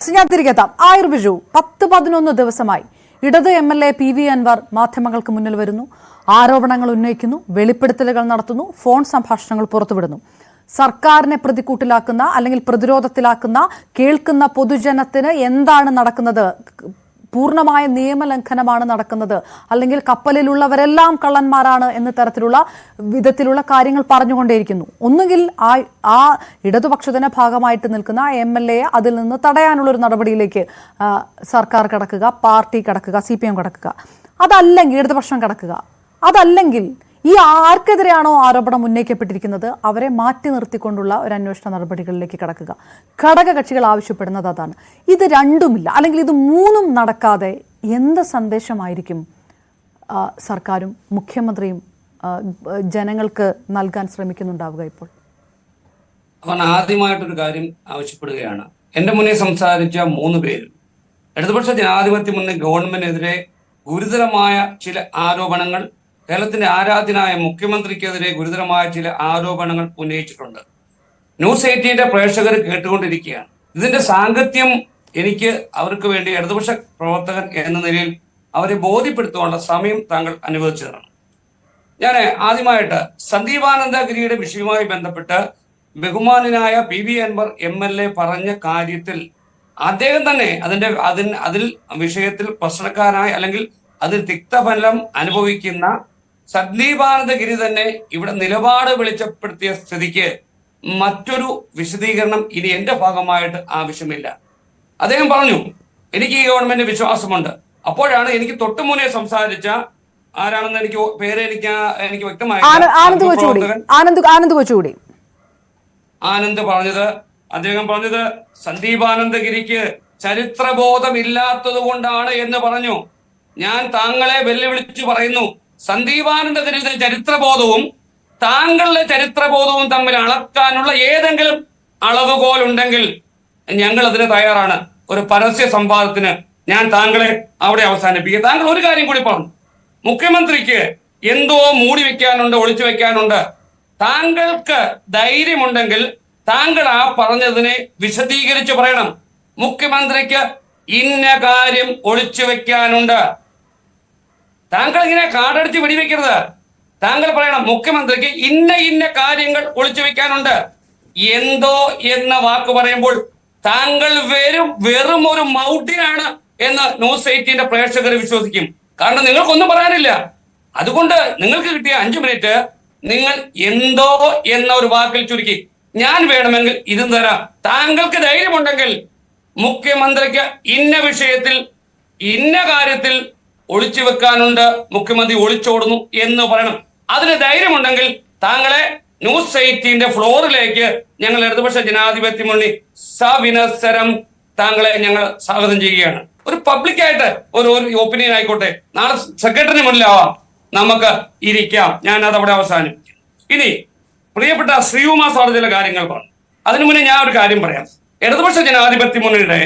ഞാൻ തിരികെത്താം ആയിർ ബിജു പത്ത് പതിനൊന്ന് ദിവസമായി. ഇടത് M L A P V Anvar മാധ്യമങ്ങൾക്ക് മുന്നിൽ വരുന്നു. ആരോപണങ്ങൾ ഉന്നയിക്കുന്നു വെളിപ്പെടുത്തലുകൾ നടത്തുന്നു ഫോൺ സംഭാഷണങ്ങൾ പുറത്തുവിടുന്നു. സർക്കാരിനെ പ്രതിക്കൂട്ടിലാക്കുന്ന അല്ലെങ്കിൽ പ്രതിരോധത്തിലാക്കുന്ന കേൾക്കുന്ന പൊതുജനത്തിന് എന്താണ് നടക്കുന്നത്? പൂർണമായ നിയമലംഘനമാണ് നടക്കുന്നത്. അല്ലെങ്കിൽ കപ്പലിലുള്ളവരെല്ലാം കള്ളന്മാരാണ് എന്ന തരത്തിലുള്ള വിധത്തിലുള്ള കാര്യങ്ങൾ പറഞ്ഞുകൊണ്ടേയിരിക്കുന്നു. ഒന്നുകിൽ ആ ആ ഇടതുപക്ഷത്തിന്റെ ഭാഗമായിട്ട് നിൽക്കുന്ന എം എൽ എ അതിൽ നിന്ന് തടയാനുള്ള ഒരു നടപടിയിലേക്ക് സർക്കാർ കടക്കുക പാർട്ടി കടക്കുക സി പി എം കടക്കുക. അതല്ലെങ്കിൽ ഇടതുപക്ഷം കടക്കുക. അതല്ലെങ്കിൽ ഈ ആർക്കെതിരെയാണോ ആരോപണം ഉന്നയിക്കപ്പെട്ടിരിക്കുന്നത്? അവരെ മാറ്റി നിർത്തിക്കൊണ്ടുള്ള ഒരു അന്വേഷണ നടപടികളിലേക്ക് കടക്കുക. ഘടകകക്ഷികൾ ആവശ്യപ്പെടുന്നത് അതാണ്. ഇത് രണ്ടുമില്ല. അല്ലെങ്കിൽ ഇത് മൂന്നും നടക്കാതെ എന്ത് സന്ദേശമായിരിക്കും സർക്കാരും മുഖ്യമന്ത്രിയും ജനങ്ങൾക്ക് നൽകാൻ ശ്രമിക്കുന്നുണ്ടാവുക ഇപ്പോൾ? അവൻ ആദ്യമായിട്ടൊരു കാര്യം ആവശ്യപ്പെടുകയാണ്. എന്റെ മുന്നേ സംസാരിച്ച മൂന്ന് പേര്. ഇടതുപക്ഷ ജനാധിപത്യ മുന്നേ ഗവൺമെന്റിനെതിരെ ഗുരുതരമായ ചില ആരോപണങ്ങൾ കേരളത്തിന്റെ ആരാധ്യനായ മുഖ്യമന്ത്രിക്കെതിരെ ഗുരുതരമായ ചില ആരോപണങ്ങൾ ഉന്നയിച്ചിട്ടുണ്ട്. ന്യൂസ് എയ്റ്റീന്റെ പ്രേക്ഷകർ കേട്ടുകൊണ്ടിരിക്കുകയാണ്. ഇതിന്റെ സാങ്കത്യം എനിക്ക് അവർക്ക് വേണ്ടി ഇടതുപക്ഷ പ്രവർത്തകൻ എന്ന നിലയിൽ അവരെ ബോധ്യപ്പെടുത്തുവാനുള്ള സമയം താങ്കൾ അനുവദിച്ചു തരണം ഞാൻ ആദ്യമായിട്ട് സന്ദീപാനന്ദഗിരിയുടെ വിഷയവുമായി ബന്ധപ്പെട്ട് ബഹുമാനനായ P V Anvar M L A പറഞ്ഞ കാര്യത്തിൽ അദ്ദേഹം തന്നെ അതിന്റെ അതിന് അതിൽ വിഷയത്തിൽ പ്രശ്നക്കാരായ അല്ലെങ്കിൽ അതിൽ തിക്തഫലം അനുഭവിക്കുന്ന സന്ദീപാനന്ദഗിരി തന്നെ ഇവിടെ നിലപാട് വെളിച്ചപ്പെടുത്തിയ സ്ഥിതിക്ക് മറ്റൊരു വിശദീകരണം ഇനി എന്റെ ഭാഗമായിട്ട് ആവശ്യമില്ല. അദ്ദേഹം പറഞ്ഞു എനിക്ക് ഈ ഗവൺമെന്റ് വിശ്വാസമുണ്ട്. അപ്പോഴാണ് എനിക്ക് തൊട്ടു മുന്നേ സംസാരിച്ച ആരാണെന്ന് എനിക്ക് പേര് എനിക്ക് എനിക്ക് വ്യക്തമായി കൊച്ചുകൂടി. ആനന്ദ് പറഞ്ഞത് അദ്ദേഹം പറഞ്ഞത് സന്ദീപാനന്ദഗിരിക്ക് ചരിത്രബോധം ഇല്ലാത്തത് കൊണ്ടാണ് എന്ന് പറഞ്ഞു. ഞാൻ താങ്കളെ വെല്ലുവിളിച്ചു പറയുന്നു. സന്ദീപാനന്ദഗിരിയുടെ ചരിത്രബോധവും താങ്കളുടെ ചരിത്രബോധവും തമ്മിൽ അളക്കാനുള്ള ഏതെങ്കിലും അളവുകോൽ ഉണ്ടെങ്കിൽ ഞങ്ങൾ അതിന് തയ്യാറാണ്. ഒരു പരസ്യ സംവാദത്തിന് ഞാൻ താങ്കളെ അവിടെ അവസാനിപ്പിക്കുക താങ്കൾ ഒരു കാര്യം കൂടി പറഞ്ഞു. മുഖ്യമന്ത്രിക്ക് എന്തോ മൂടി വെക്കാനുണ്ട് ഒളിച്ചു വെക്കാനുണ്ട്. താങ്കൾക്ക് ധൈര്യമുണ്ടെങ്കിൽ താങ്കൾ ആ പറഞ്ഞതിനെ വിശദീകരിച്ച് പറയണം. മുഖ്യമന്ത്രിക്ക് ഇന്ന കാര്യം ഒളിച്ചു വെക്കാനുണ്ട്. താങ്കൾ ഇങ്ങനെ കാടടിച്ച് വെടിവെക്കരുത്. താങ്കൾ പറയണം മുഖ്യമന്ത്രിക്ക് ഇന്ന ഇന്ന കാര്യങ്ങൾ ഒളിച്ചു വെക്കാനുണ്ട്. എന്തോ എന്ന വാക്ക് പറയുമ്പോൾ താങ്കൾ വെറും വെറും ഒരു മൗഢ്യനാണ് എന്ന് ന്യൂസ് എയ്റ്റീന്റെ പ്രേക്ഷകർ വിശ്വസിക്കും. കാരണം നിങ്ങൾക്കൊന്നും പറയാനില്ല. അതുകൊണ്ട് നിങ്ങൾക്ക് കിട്ടിയ അഞ്ചു മിനിറ്റ് നിങ്ങൾ എന്തോ എന്ന ഒരു വാക്കിൽ ചുരുക്കി ഞാൻ വേണമെങ്കിൽ ഇതും തരാം. താങ്കൾക്ക് ധൈര്യമുണ്ടെങ്കിൽ മുഖ്യമന്ത്രിക്ക് ഇന്ന വിഷയത്തിൽ ഇന്ന കാര്യത്തിൽ ഒളിച്ചു വെക്കാനുണ്ട് മുഖ്യമന്ത്രി ഒളിച്ചോടുന്നു എന്ന് പറയണം. അതിന് ധൈര്യമുണ്ടെങ്കിൽ താങ്കളെ ന്യൂസ് എയ്റ്റീന്റെ ഫ്ലോറിലേക്ക് ഞങ്ങൾ ഇടതുപക്ഷ ജനാധിപത്യ മുന്നണി സവിനസരം താങ്കളെ ഞങ്ങൾ സ്വാഗതം ചെയ്യുകയാണ്. ഒരു പബ്ലിക്കായിട്ട് ഒരു ഒരു ഒപ്പീനിയൻ ആയിക്കോട്ടെ. നാളെ സെക്രട്ടറി മുന്നിലാവാം. നമുക്ക് ഇരിക്കാം. ഞാൻ അത് അവിടെ അവസാനിപ്പിക്കും. ഇനി പ്രിയപ്പെട്ട ശ്രീകുമാർ സാർ ചില കാര്യങ്ങൾ പറഞ്ഞു. അതിനു മുന്നേ ഞാൻ ഒരു കാര്യം പറയാം. ഇടതുപക്ഷ ജനാധിപത്യ മുന്നണിയുടെ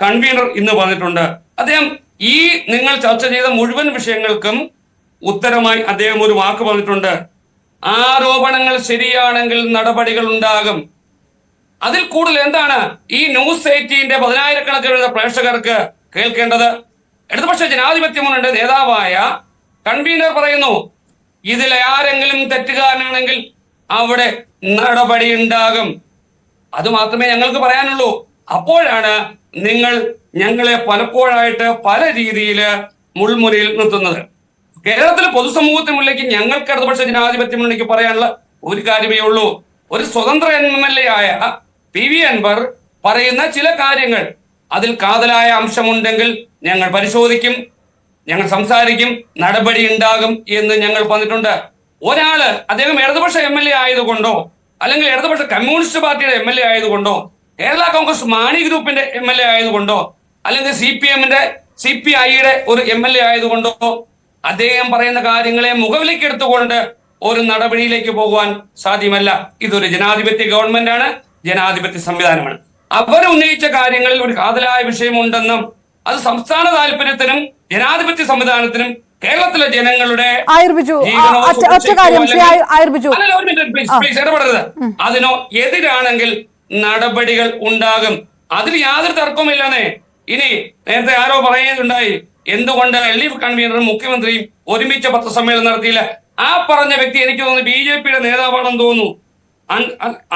കൺവീനർ ഇന്ന് പറഞ്ഞിട്ടുണ്ട് അദ്ദേഹം ഈ നിങ്ങൾ ചർച്ച ചെയ്ത മുഴുവൻ വിഷയങ്ങൾക്കും ഉത്തരമായി അദ്ദേഹം ഒരു വാക്ക് പറഞ്ഞിട്ടുണ്ട്. ആരോപണങ്ങൾ ശരിയാണെങ്കിൽ നടപടികൾ ഉണ്ടാകും. അതിൽ കൂടുതൽ എന്താണ് ഈ ന്യൂസ് എയ്റ്റീന്റെ പതിനായിരക്കണക്കിന് പ്രേക്ഷകർക്ക് കേൾക്കേണ്ടത്? ഇടതുപക്ഷ ജനാധിപത്യ മുന്നണിയുടെ നേതാവായ കൺവീനർ പറയുന്നു ഇതിൽ ആരെങ്കിലും തെറ്റുകാരനാണെങ്കിൽ അവിടെ നടപടി ഉണ്ടാകും. അത് മാത്രമേ ഞങ്ങൾക്ക് പറയാനുള്ളൂ. അപ്പോഴാണ് നിങ്ങൾ ഞങ്ങളെ പലപ്പോഴായിട്ട് പല രീതിയിൽ മുൾമുനയിൽ നിർത്തുന്നത്. കേരളത്തിലെ പൊതുസമൂഹത്തിനുള്ളിലേക്ക് ഞങ്ങൾക്ക് ഇടതുപക്ഷ ജനാധിപത്യം മുന്നണിക്ക് പറയാനുള്ള ഒരു കാര്യമേ ഉള്ളൂ. ഒരു സ്വതന്ത്ര എം എൽ എ ആയ പി വി അൻവർ പറയുന്ന ചില കാര്യങ്ങൾ അതിൽ കാതലായ അംശമുണ്ടെങ്കിൽ ഞങ്ങൾ പരിശോധിക്കും ഞങ്ങൾ സംസാരിക്കും നടപടി ഉണ്ടാകും എന്ന് ഞങ്ങൾ പറഞ്ഞിട്ടുണ്ട്. ഒരാൾ അദ്ദേഹം ഇടതുപക്ഷ എം എൽ എ ആയതുകൊണ്ടോ അല്ലെങ്കിൽ ഇടതുപക്ഷ കമ്മ്യൂണിസ്റ്റ് പാർട്ടിയുടെ എം എൽ എ ആയതുകൊണ്ടോ കേരള കോൺഗ്രസ് മാണി ഗ്രൂപ്പിന്റെ എം എൽ എ ആയതുകൊണ്ടോ അല്ലെങ്കിൽ സി പി എമ്മിന്റെ സി പി ഐയുടെ ഒരു എം എൽ എ ആയതുകൊണ്ടോ അദ്ദേഹം പറയുന്ന കാര്യങ്ങളെ മുഖവിലേക്ക് എടുത്തുകൊണ്ട് ഒരു നടപടിയിലേക്ക് പോകുവാൻ സാധ്യമല്ല. ഇതൊരു ജനാധിപത്യ ഗവൺമെന്റാണ് ജനാധിപത്യ സംവിധാനമാണ്. അവർ ഉന്നയിച്ച കാര്യങ്ങളിൽ ഒരു കാതലായ വിഷയമുണ്ടെന്നും അത് സംസ്ഥാന താല്പര്യത്തിനും ജനാധിപത്യ സംവിധാനത്തിനും കേരളത്തിലെ ജനങ്ങളുടെ അതിനോ എതിരാണെങ്കിൽ നടപടികൾ ഉണ്ടാകും. അതിൽ യാതൊരു തർക്കവുമില്ലെന്നേ. ഇനി നേരത്തെ ആരോ പറയുന്നുണ്ടായി. എന്തുകൊണ്ട് എൽ ഡി എഫ് കൺവീനറും മുഖ്യമന്ത്രിയും ഒരുമിച്ച് പത്രസമ്മേളനം നടത്തിയില്ല? ആ പറഞ്ഞ വ്യക്തി എനിക്ക് തോന്നുന്നു ബി ജെ പിയുടെ നേതാവാണെന്ന് തോന്നുന്നു.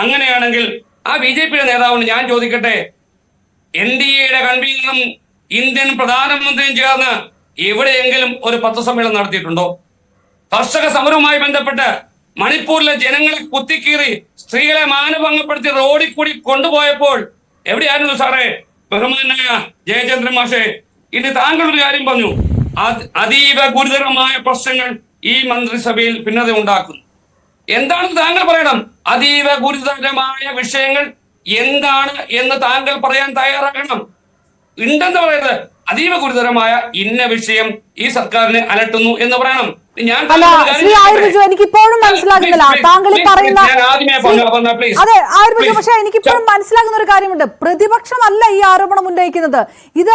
അങ്ങനെയാണെങ്കിൽ ആ ബി ജെ പിയുടെ നേതാവിന് ഞാൻ ചോദിക്കട്ടെ? എൻ ഡി എയുടെ കൺവീനറും ഇന്ത്യൻ പ്രധാനമന്ത്രിയും ചേർന്ന് എവിടെയെങ്കിലും ഒരു പത്രസമ്മേളനം നടത്തിയിട്ടുണ്ടോ? കർഷക സമരവുമായി ബന്ധപ്പെട്ട് മണിപ്പൂരിലെ ജനങ്ങളെ കുത്തിക്കീറി സ്ത്രീകളെ മാനഭംഗപ്പെടുത്തി റോഡിൽ കൂടി കൊണ്ടുപോയപ്പോൾ എവിടെയായിരുന്നു സാറേ? ബഹുമാനായ ജയചന്ദ്രൻ മാഷെ ഇനി താങ്കൾ ഒരു കാര്യം പറഞ്ഞു. അത് അതീവ ഗുരുതരമായ പ്രശ്നങ്ങൾ ഈ മന്ത്രിസഭയിൽ ഭിന്നത ഉണ്ടാക്കുന്നു. എന്താണെന്ന് താങ്കൾ പറയണം. അതീവ ഗുരുതരമായ വിഷയങ്ങൾ എന്താണ് എന്ന് താങ്കൾ പറയാൻ തയ്യാറാകണം. ഉണ്ടെന്ന് പറയുന്നത് അതീവ ഗുരുതരമായ ഇന്ന വിഷയം ഈ സർക്കാരിനെ അലട്ടുന്നു എന്ന് പറയണം. ഞാൻ ചോദിക്കട്ടെ? എനിക്കിപ്പോഴും മനസ്സിലാകുന്നില്ല. താങ്കൾ പറയുന്ന. അതെ Please. പക്ഷെ മനസ്സിലാകുന്ന ഒരു കാര്യമുണ്ട്. പ്രതിപക്ഷമല്ല ഈ ആരോപണം ഉന്നയിക്കുന്നത്. ഇത്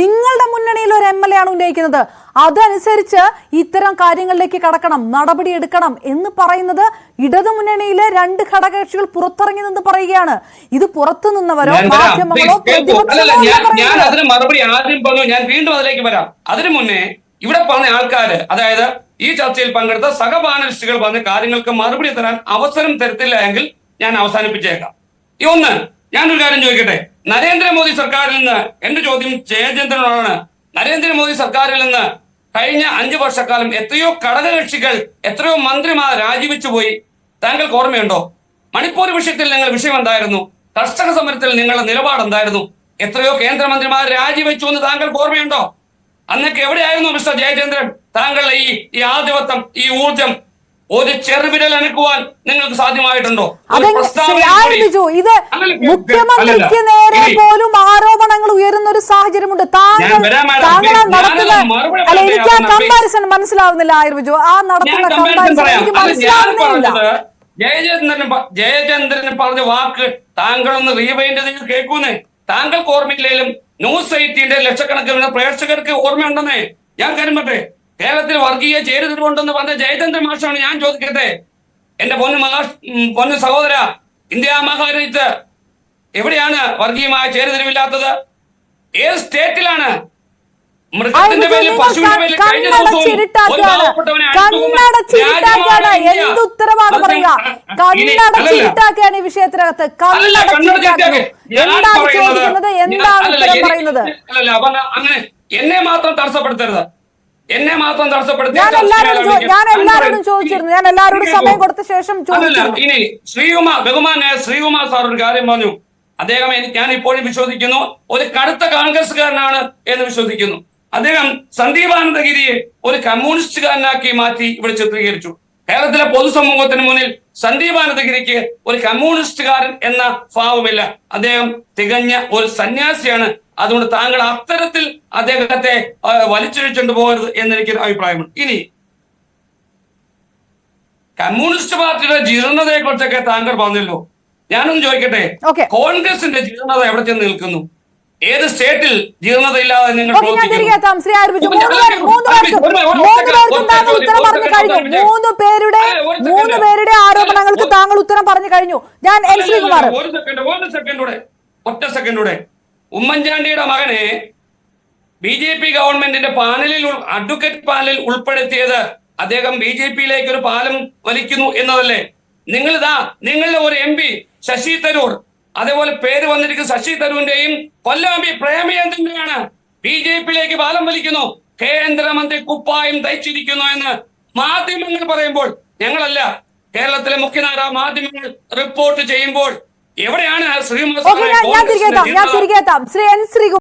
നിങ്ങളുടെ മുന്നണിയിൽ ഒരു എം എൽ എ ആണ് ഉന്നയിക്കുന്നത്. അതനുസരിച്ച് ഇത്തരം കാര്യങ്ങളിലേക്ക് കടക്കണം നടപടി എടുക്കണം എന്ന് പറയുന്നത് ഇടതു മുന്നണിയിലെ രണ്ട് ഘടകകക്ഷികൾ പുറത്തിറങ്ങി നിന്ന് പറയുകയാണ്. ഇത് പുറത്തു നിന്നവരോ മാധ്യമങ്ങളോ. ഞാൻ അതിന് മറുപടി ആദ്യം പറഞ്ഞു ഞാൻ വീണ്ടും അതിലേക്ക് വരാം. അതിനു മുന്നേ ഇവിടെ പറഞ്ഞ ആൾക്കാര് അതായത് ഈ ചർച്ചയിൽ പങ്കെടുത്ത സഹപാനലിസ്റ്റുകൾ പറഞ്ഞ കാര്യങ്ങൾക്ക് മറുപടി തരാൻ അവസരം തരത്തില്ല എങ്കിൽ ഞാൻ അവസാനിപ്പിച്ചേക്കാം. ഈ ഒന്ന് ഞാനൊരു കാര്യം ചോദിക്കട്ടെ? നരേന്ദ്രമോദി സർക്കാരിൽ നിന്ന് എന്റെ ചോദ്യം ജയചന്ദ്രനോടാണ്. നരേന്ദ്രമോദി സർക്കാരിൽ നിന്ന് കഴിഞ്ഞ അഞ്ചു വർഷക്കാലം എത്രയോ ഘടകകക്ഷികൾ എത്രയോ മന്ത്രിമാർ രാജിവെച്ചു പോയി. താങ്കൾക്ക് ഓർമ്മയുണ്ടോ? മണിപ്പൂർ വിഷയത്തിൽ നിങ്ങൾ വിഷയം എന്തായിരുന്നു? കർഷക സമരത്തിൽ നിങ്ങളുടെ നിലപാട് എന്തായിരുന്നു എത്രയോ കേന്ദ്രമന്ത്രിമാർ രാജിവെച്ചു എന്ന് താങ്കൾക്ക് ഓർമ്മയുണ്ടോ? അന്നൊക്കെ എവിടെയായിരുന്നു മിസ്റ്റർ ജയചന്ദ്രൻ? താങ്കളുടെ ഈ ഈ ആധിപത്യം ഈ ഊർജം ഒരു ചെറുവിരൽ അനക്കുവാൻ നിങ്ങൾക്ക് സാധ്യമായിട്ടുണ്ടോ? ഇത് മുഖ്യമന്ത്രിക്ക് നേരെ പോലും ആരോപണങ്ങൾ ഉയരുന്ന ഒരു സാഹചര്യമുണ്ട് താങ്കൾ. താങ്കൾ നടത്തുന്ന അല്ല എനിക്ക് ആ. കമ്പാരിസൺ മനസ്സിലാവുന്നില്ല ആയുർവിജു ആ നടത്തുന്ന കമ്പാരിസൺ കമ്പാരിസൺ എനിക്ക് മനസ്സിലാവുന്നില്ല ജയചന്ദ്രൻ ജയചന്ദ്രൻ പറഞ്ഞ വാക്ക് താങ്കളൊന്ന് റീവൈൻഡ് ചെയ്ത് കേൾക്കൂന്നേ. താങ്കൾക്ക് ഓർമ്മയില്ലേലും ന്യൂസ് എയ്റ്റീന്റെ ലക്ഷക്കണക്കിന് പ്രേക്ഷകർക്ക് ഓർമ്മയുണ്ടെന്നേ. ഞാൻ കാര്യം പറ്റേ കേരളത്തിൽ വർഗീയ ചേരുതിരിവുണ്ടെന്ന് പറഞ്ഞ ജയചന്ദ്രൻ മാഷാണ് ഞാൻ ചോദിക്കട്ടെ? എന്റെ പൊന്നു മഹാ പൊന്നു സഹോദര ഇന്ത്യ മഹാരാജ്യത്ത് എവിടെയാണ് വർഗീയമായ ചേരുതിരിവില്ലാത്തത്? ഏത് സ്റ്റേറ്റിലാണ് മൃഗത്തിന്റെ ആയുർ പേരിൽ ബിജു, പശുവിന്റെ നിങ്ങൾ പേരിൽ കഴിഞ്ഞ കണ്ണട ദിവസവും ഒരു ചിരിട്ടാക്കുകയാണ്. പാവപ്പെട്ടവനെ കണ്ണട അടിച്ചുകൊന്ന ചിരിട്ടാക്കുകയാണ് രാജ്യമാണ് ഇന്ത്യ. എന്ത് ഉത്തരവാണ് പറയുക? ഇനി- കണ്ണട അല്ലല്ല. ചിരിട്ടാക്കുകയാണ് ഈ വിഷയത്തിനകത്ത്. എന്താണ് ചോദിക്കുന്നത്? എന്താണ് ഉത്തരം പറയുന്നത്? എന്നെ മാത്രം തടസ്സപ്പെടുത്തരുത്. എന്നെ മാത്രം തടസ്സപ്പെടുത്തി ഞാൻ എല്ലാവരോടും ഞാൻ എല്ലാവരോടും ചോദിച്ചിരുന്നു. ഞാൻ എല്ലാവരോടും സമയം കൊടുത്ത ശേഷം ചോദിച്ചിരുന്നു. ഇനി ശ്രീകുമാർ ബഹുമാനായ ശ്രീകുമാർ സാർ ഒരു കാര്യം പറഞ്ഞു. അദ്ദേഹം ഞാൻ ഇപ്പോഴും വിശ്വസിക്കുന്നു. ഒരു കടുത്ത കോൺഗ്രസ്സുകാരനാണ് എന്ന് വിശ്വസിക്കുന്നു. അദ്ദേഹം സന്ദീപാനന്ദഗിരിയെ ഒരു കമ്മ്യൂണിസ്റ്റുകാരനാക്കി മാറ്റി ഇവിടെ ചിത്രീകരിച്ചു. കേരളത്തിലെ പൊതുസമൂഹത്തിന് മുന്നിൽ സന്ദീപാനന്ദഗിരിക്ക് ഒരു കമ്മ്യൂണിസ്റ്റുകാരൻ എന്ന ഭാവമില്ല. അദ്ദേഹം തികഞ്ഞ ഒരു സന്യാസിയാണ്. അതുകൊണ്ട് താങ്കൾ അത്തരത്തിൽ അദ്ദേഹത്തെ വലിച്ചിഴിച്ചുകൊണ്ട് പോകരുത് എന്നെനിക്കൊരു അഭിപ്രായമുണ്ട്. ഇനി കമ്മ്യൂണിസ്റ്റ് പാർട്ടിയുടെ ജീർണതയെ കുറിച്ചൊക്കെ താങ്കൾ പറഞ്ഞല്ലോ. ഞാനൊന്ന് ചോദിക്കട്ടെ? കോൺഗ്രസിന്റെ ജീർണത എവിടെ ചെന്ന് നിൽക്കുന്നു? ഏത് സ്റ്റേറ്റിൽ ജീർണതയില്ലാതെ നിങ്ങൾ മൂന്ന് പേരുടെ മൂന്ന് പേരുടെ ആരോപണങ്ങൾക്ക് താങ്കൾ ഉത്തരം പറഞ്ഞു കഴിഞ്ഞു. ഞാൻ എൻ ശ്രീകുമാർ. ഒരു സെക്കൻഡ് ഒരു സെക്കൻഡൂടെ ഒറ്റ സെക്കൻഡൂടെ. ഉമ്മൻചാണ്ടിയുടെ മകനെ ബി ജെ പി ഗവൺമെന്റിന്റെ പാനലിൽ അഡ്വക്കേറ്റ് പാനലിൽ ഉൾപ്പെടുത്തിയത് അദ്ദേഹം ബി ജെ പിയിലേക്ക് ഒരു പാലം വലിക്കുന്നു എന്നതല്ലേ? നിങ്ങൾ ഇതാ നിങ്ങളുടെ ഒരു എം പി ശശി തരൂർ അതേപോലെ പേര് വന്നിരിക്കുന്ന ശശി തരൂരിന്റെയും കൊല്ലാമ്പി എം പി പ്രേമചന്ദ്രനെയാണ് ബി ജെ പിയിലേക്ക് ബാലം വലിക്കുന്നു. കേന്ദ്രമന്ത്രി കുപ്പായം തയ്ച്ചിരിക്കുന്നു എന്ന് മാധ്യമങ്ങൾ പറയുമ്പോൾ ഞങ്ങളല്ല കേരളത്തിലെ മുഖ്യനാര മാധ്യമങ്ങൾ റിപ്പോർട്ട് ചെയ്യുമ്പോൾ എവിടെയാണ് ശ്രീ ഞാൻ ഞാൻ ശ്രീ എൻ ശ്രീകുമാർ